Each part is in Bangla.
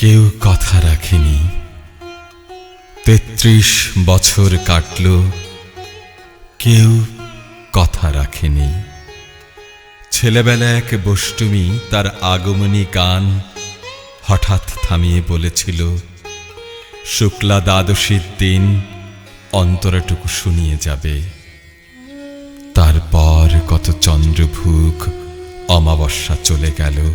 কেউ কথা রাখেনি। তেত্রিশ বছর কাটল, কেউ কথা রাখেনি। ছেলেবেলা এক বষ্টমী তার আগমনী গান হঠাৎ থামিয়ে বলেছিল, শুক্লা দ্বাদশীর দিন অন্তরাটুকু শুনিয়ে যাবে। তারপর কত চন্দ্রভুক অমাবস্যা চলে গেল।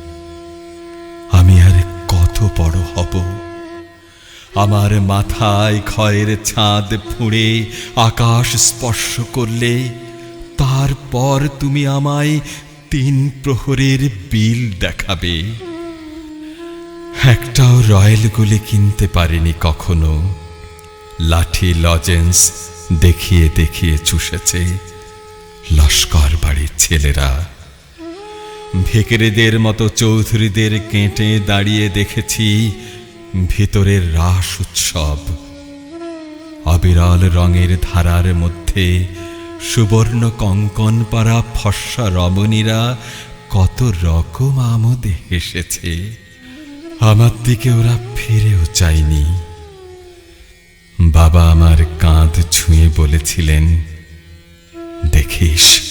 বড় হব। আমার মাথায় ক্ষয়ের ছাদ ফুঁড়ে আকাশ স্পর্শ করলে, তারপর তুমি আমায় তিন প্রহরের বিল দেখাবে। একটাও রয়্যালগুলি কিনতে পারিনি কখনো। লাঠি লজেন্স দেখিয়ে দেখিয়ে চুষেছে লস্কর বাড়ির ছেলেরা। ভেকেরেদের মতো চৌধুরীদের কেঁটে দাঁড়িয়ে দেখেছি ভিতরের রাস উৎসব। অবিরল রঙের ধারার মধ্যে সুবর্ণ কঙ্কন পাড়া ফর্সা রমণীরা কত রকম আমোদে হেসেছে। আমার দিকে ওরা ফিরেও চায়নি। বাবা আমার কাঁধ ছুঁয়ে বলেছিলেন, দেখিস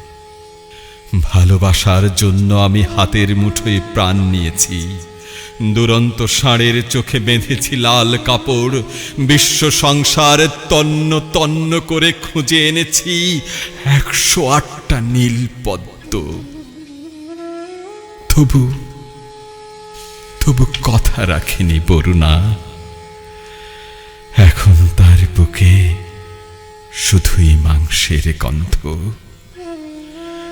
ভালোবাসার জন্য আমি হাতের মুঠোয় প্রাণ নিয়েছি। দুরন্ত ষাঁড়ের চোখে বেঁধেছি লাল কাপড়। বিশ্ব সংসার তন্ন তন্ন করে খুঁজে এনেছি একশো আটটা নীল পদ্ম। তবু তবু কথা রাখিনি বরুণা। এখন তার বুকে শুধুই মাংসের গন্ধ।